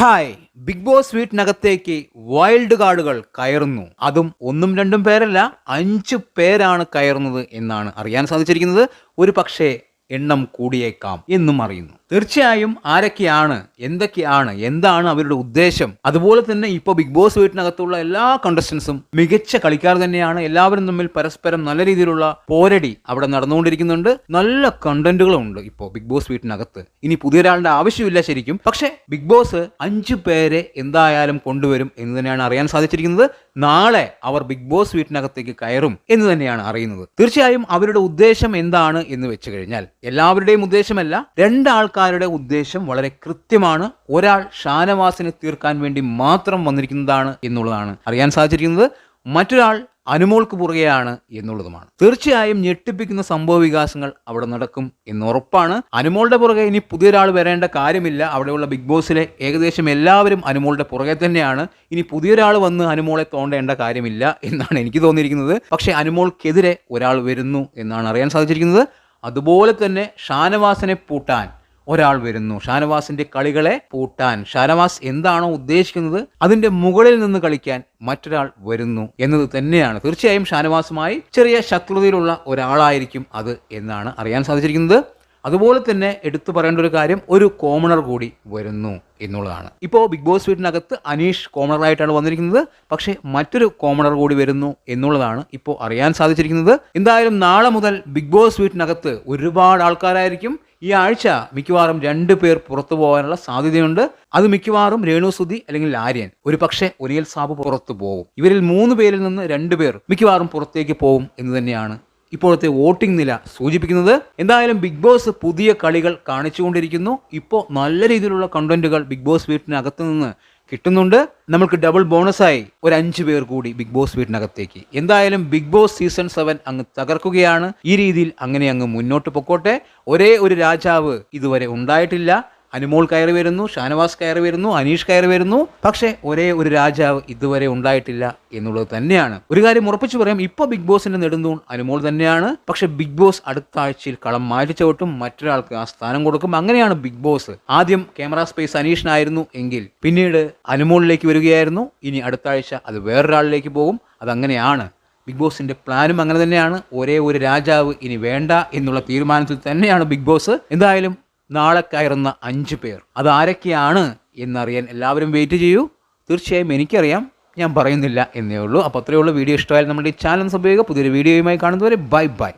Hi. Big boss വീട്ടിനകത്തേക്ക് wild കാർഡുകൾ കയറുന്നു. അതും ഒന്നും രണ്ടും പേരല്ല അഞ്ച് പേരാണ് കയറുന്നത് എന്നാണ് അറിയാൻ സാധിച്ചിരിക്കുന്നത്. ഒരു പക്ഷേ എണ്ണം കൂടിയേക്കാം എന്നും അറിയുന്നു. തീർച്ചയായും ആരൊക്കെയാണ് എന്തൊക്കെയാണ് എന്താണ് അവരുടെ ഉദ്ദേശം അതുപോലെ തന്നെ ഇപ്പോൾ ബിഗ് ബോസ് വീട്ടിനകത്തുള്ള എല്ലാ കണ്ടസ്റ്റൻസും മികച്ച കളിക്കാർ തന്നെയാണ്. എല്ലാവരും തമ്മിൽ പരസ്പരം നല്ല രീതിയിലുള്ള പോരടി അവിടെ നടന്നുകൊണ്ടിരിക്കുന്നുണ്ട്. നല്ല കണ്ടന്റുകളും ഉണ്ട് ഇപ്പോൾ ബിഗ് ബോസ് വീട്ടിനകത്ത്. ഇനി പുതിയൊരാളുടെ ആവശ്യമില്ല ശരിക്കും. പക്ഷേ ബിഗ് ബോസ് അഞ്ചു പേരെ എന്തായാലും കൊണ്ടുവരും എന്ന് തന്നെയാണ് അറിയാൻ സാധിച്ചിരിക്കുന്നത്. നാളെ അവർ ബിഗ് ബോസ് വീട്ടിനകത്തേക്ക് കയറും എന്ന് തന്നെയാണ് അറിയുന്നത്. തീർച്ചയായും അവരുടെ ഉദ്ദേശം എന്താണ് എന്ന് വെച്ച് കഴിഞ്ഞാൽ എല്ലാവരുടെയും ഉദ്ദേശമല്ല രണ്ടാൾക്കാരുടെ ഉദ്ദേശം വളരെ കൃത്യമാണ്. ഒരാൾ ഷാനവാസിനെ തീർക്കാൻ വേണ്ടി മാത്രം വന്നിരിക്കുന്നതാണ് എന്നുള്ളതാണ് അറിയാൻ സാധിച്ചിരിക്കുന്നത്. മറ്റൊരാൾ അനുമോൾക്ക് പുറകെയാണ് എന്നുള്ളതുമാണ്. തീർച്ചയായും ഞെട്ടിപ്പിക്കുന്ന സംഭവ വികാസങ്ങൾ അവിടെ നടക്കും എന്ന് ഉറപ്പാണ് അനുമോളുടെ പുറകെ ഇനി പുതിയൊരാൾ വരേണ്ട കാര്യമില്ല. അവിടെയുള്ള ബിഗ് ബോസിലെ ഏകദേശം എല്ലാവരും അനുമോളുടെ പുറകെ തന്നെയാണ്. ഇനി പുതിയൊരാൾ വന്ന് അനുമോളെ തോണ്ടേണ്ട കാര്യമില്ല എന്നാണ് എനിക്ക് തോന്നിയിരിക്കുന്നത്. പക്ഷേ അനുമോൾക്കെതിരെ ഒരാൾ വരുന്നു എന്നാണ് അറിയാൻ സാധിച്ചിരിക്കുന്നത്. അതുപോലെ തന്നെ ഷാനവാസനെ പൂട്ടാൻ ഒരാൾ വരുന്നു. ഷാനവാസിന്റെ കളികളെ പൂട്ടാൻ. ഷാനവാസ് എന്താണോ ഉദ്ദേശിക്കുന്നത് അതിന്റെ മുകളിൽ നിന്ന് കളിക്കാൻ മറ്റൊരാൾ വരുന്നു എന്നത് തന്നെയാണ്. തീർച്ചയായും ഷാനവാസുമായി ചെറിയ ശത്രുതയിലുള്ള ഒരാളായിരിക്കും അത് എന്നാണ് അറിയാൻ സാധിച്ചിരിക്കുന്നത്. അതുപോലെ തന്നെ എടുത്തു പറയേണ്ട ഒരു കാര്യം ഒരു കോമണർ കൂടി വരുന്നു എന്നുള്ളതാണ്. ഇപ്പോൾ ബിഗ് ബോസ് വീട്ടിനകത്ത് അനീഷ് കോമണറായിട്ടാണ് വന്നിരിക്കുന്നത്. പക്ഷേ മറ്റൊരു കോമണർ കൂടി വരുന്നു എന്നുള്ളതാണ് ഇപ്പോൾ അറിയാൻ സാധിച്ചിരിക്കുന്നത്. എന്തായാലും നാളെ മുതൽ ബിഗ് ബോസ് വീട്ടിനകത്ത് ഒരുപാട് ആൾക്കാരായിരിക്കും. ഈ ആഴ്ച മിക്കവാറും രണ്ടു പേർ പുറത്തു പോകാനുള്ള സാധ്യതയുണ്ട്. അത് മിക്കവാറും രേണുസുതി അല്ലെങ്കിൽ ആര്യൻ. ഒരു പക്ഷേ ഒരിയൽ സാബ് പുറത്തു പോകും. ഇവരിൽ മൂന്ന് പേരിൽ നിന്ന് രണ്ട് പേർ മിക്കവാറും പുറത്തേക്ക് പോകും എന്ന് തന്നെയാണ് ഇപ്പോഴത്തെ വോട്ടിംഗ് നില സൂചിപ്പിക്കുന്നത്. എന്തായാലും ബിഗ് ബോസ് പുതിയ കളികൾ കാണിച്ചുകൊണ്ടിരിക്കുന്നു. ഇപ്പോൾ നല്ല രീതിയിലുള്ള കണ്ടന്റുകൾ ബിഗ് ബോസ് വീട്ടിനകത്ത് നിന്ന് കിട്ടുന്നുണ്ട്. നമ്മൾക്ക് ഡബിൾ ബോണസായി ഒരു അഞ്ച് പേർ കൂടി ബിഗ് ബോസ് വീട്ടിനകത്തേക്ക്. എന്തായാലും ബിഗ് ബോസ് സീസൺ സെവൻ അങ്ങ് തകർക്കുകയാണ്. ഈ രീതിയിൽ അങ്ങനെ അങ്ങ് മുന്നോട്ട് പൊക്കോട്ടെ. ഒരേ ഒരു രാജാവ് ഇതുവരെ ഉണ്ടായിട്ടില്ല. അനുമോൾ കയറി വരുന്നു ഷാനവാസ് കയറി വരുന്നു അനീഷ് കയറി വരുന്നു. പക്ഷേ ഒരേ ഒരു രാജാവ് ഇതുവരെ ഉണ്ടായിട്ടില്ല എന്നുള്ളത് തന്നെയാണ്. ഒരു കാര്യം ഉറപ്പിച്ചു പറയാം ഇപ്പൊ ബിഗ് ബോസിന്റെ നെടുന്തൂൺ അനുമോൾ തന്നെയാണ്. പക്ഷെ ബിഗ് ബോസ് അടുത്ത ആഴ്ചയിൽ കളം മാറ്റി ചവിട്ടും മറ്റൊരാൾക്ക് ആ സ്ഥാനം കൊടുക്കും. അങ്ങനെയാണ് ബിഗ് ബോസ്. ആദ്യം ക്യാമറ സ്പേസ് അനീഷിനായിരുന്നു എങ്കിൽ പിന്നീട് അനുമോളിലേക്ക് വരികയായിരുന്നു. ഇനി അടുത്ത ആഴ്ച അത് വേറൊരാളിലേക്ക് പോകും. അതങ്ങനെയാണ്. ബിഗ് ബോസിന്റെ പ്ലാനും അങ്ങനെ തന്നെയാണ്. ഒരേ ഒരു രാജാവ് ഇനി വേണ്ട എന്നുള്ള തീരുമാനത്തിൽ തന്നെയാണ് ബിഗ് ബോസ്. എന്തായാലും നാളെ കയറുന്ന അഞ്ച് പേർ. അതാരൊക്കെയാണ് എന്നറിയാൻ എല്ലാവരും വെയിറ്റ് ചെയ്യൂ. തീർച്ചയായും എനിക്കറിയാം. ഞാൻ പറയുന്നില്ല എന്നേ ഉള്ളൂ. അപ്പോൾ അത്രയേ ഉള്ളൂ. വീഡിയോ ഇഷ്ടമായാലും നമ്മുടെ ഈ ചാനൽ സംഭവിക്കുക പുതിയൊരു വീഡിയോയുമായി കാണുന്നവരെ ബൈ ബൈ